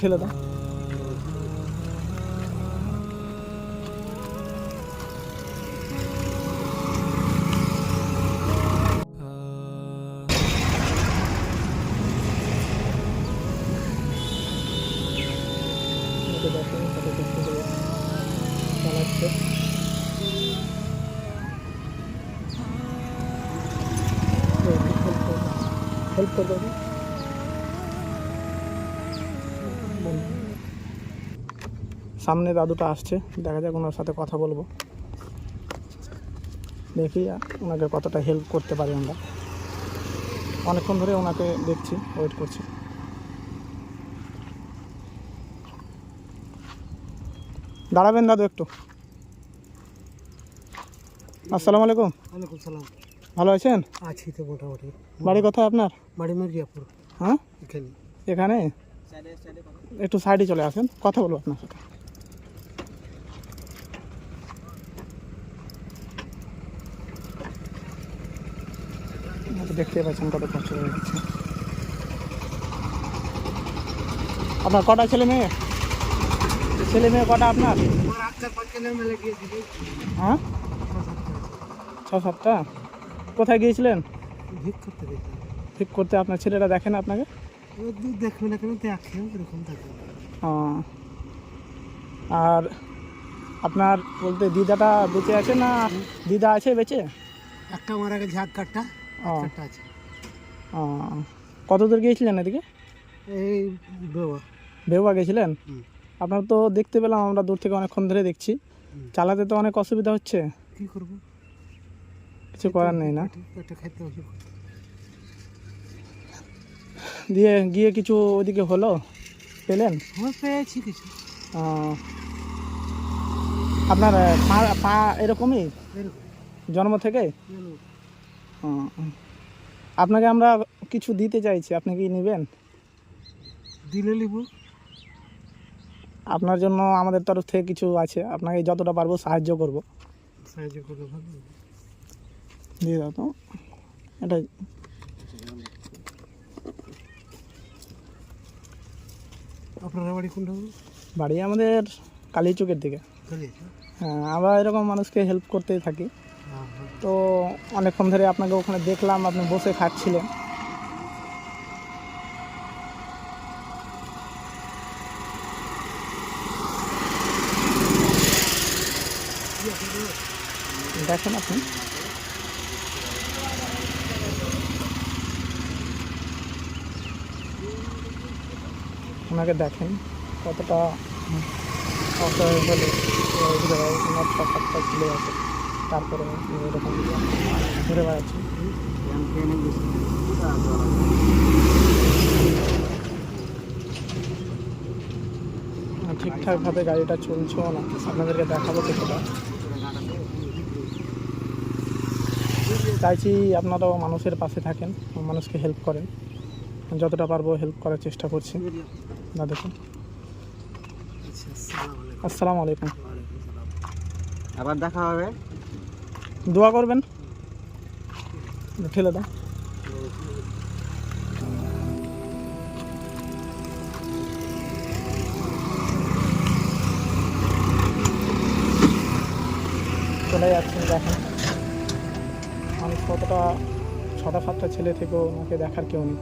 ঠেলে দাও এটা দেখুন কত সামনে দাদুটা আসছে দেখা যাক ওনার সাথে কথা বলব। দেখি ওনাকে কতটা হেল্প করতে পারি আমরা। অনেকক্ষণ ধরে ওনাকে দেখছি ওয়েট করছি। দাঁড়াবেন দাদু একটু। আসসালামু আলাইকুম। ওয়ালাইকুম সালাম। ভালো আছেন? আছি তো মোটামুটি। বাড়ি কোথায় আপনার? বাড়ি মির্জাপুর হ্যাঁ? এখানে। এখানে? একটু সাইডে চলে আসেন কথা বলব আপনার সাথে। দেখতে পাচ্ছেন কত কষ্ট করে দিচ্ছে আপনার কটা ছেলে মেয়ে? ছেলে মেয়ে কটা আপনার? হ্যাঁ? ছ সাতটা। কোথায় গিয়েছিলেন? ভিক করতে ঠিক করতে আপনার ছেলেটা দেখেন আপনাকে? আর আপনার বলতে দিদাটা বেঁচে আছে না দিদা আছে বেঁচে? একটা মারা গেছে ঝাঁক কাঠটা আছে। ও। কত দূর গিয়েছিলেন এদিকে? এই বেওয়া। গেছিলেন আপনার তো দেখতে পেলাম আমরা দূর থেকে অনেকক্ষণ ধরে দেখছি। চালাতে তো অনেক অসুবিধা হচ্ছে। কি করব? কিছু করার নেই না। দিয়ে গিয়ে কিছু ওদিকে হলো? পেলেন? পেয়েছি কিছু। আপনার পা এরকমই? জন্ম থেকে। আপনাকে আমরা কিছু দিতে চাইছি আপনি কি নেবেন? দিলে নিব। আপনার জন্য আমাদের তরফ থেকে কিছু আছে আপনাকে যতটা পারব সাহায্য করব। সাহায্য হবে। দিয়ে দাও তো। এটা আপনার বাড়ি কোনটা বাড়ি আমাদের কালীচুকের দিকে। হ্যাঁ আমরা এরকম মানুষকে হেল্প করতেই থাকি। তো অনেকক্ষণ ধরে আপনাকে ওখানে দেখলাম, আপনি বসে খাচ্ছিলেন। দেখেন আপনি। ওনাকে দেখেন কতটা অসহায় হলে ছেলে আছে তারপরে এরকম ঘুরে বেড়াচ্ছে। ঠিকঠাকভাবে গাড়িটা চলছেও না। আপনাদেরকে দেখাবো কিছুটা। চাইছি আপনারাও মানুষের পাশে থাকেন মানুষকে হেল্প করেন। যতটা পারব হেল্প করার চেষ্টা করছি। না দেখুন। আচ্ছা আসসালামু আলাইকুম। আবার দেখা হবে। দোয়া করবেন? ঠেলে দাও। চলে যাচ্ছেন দেখেন। মানুষ কতটা ছটা সাতটা ছেলে থেকেও ওনাকে দেখার কেউ নেই।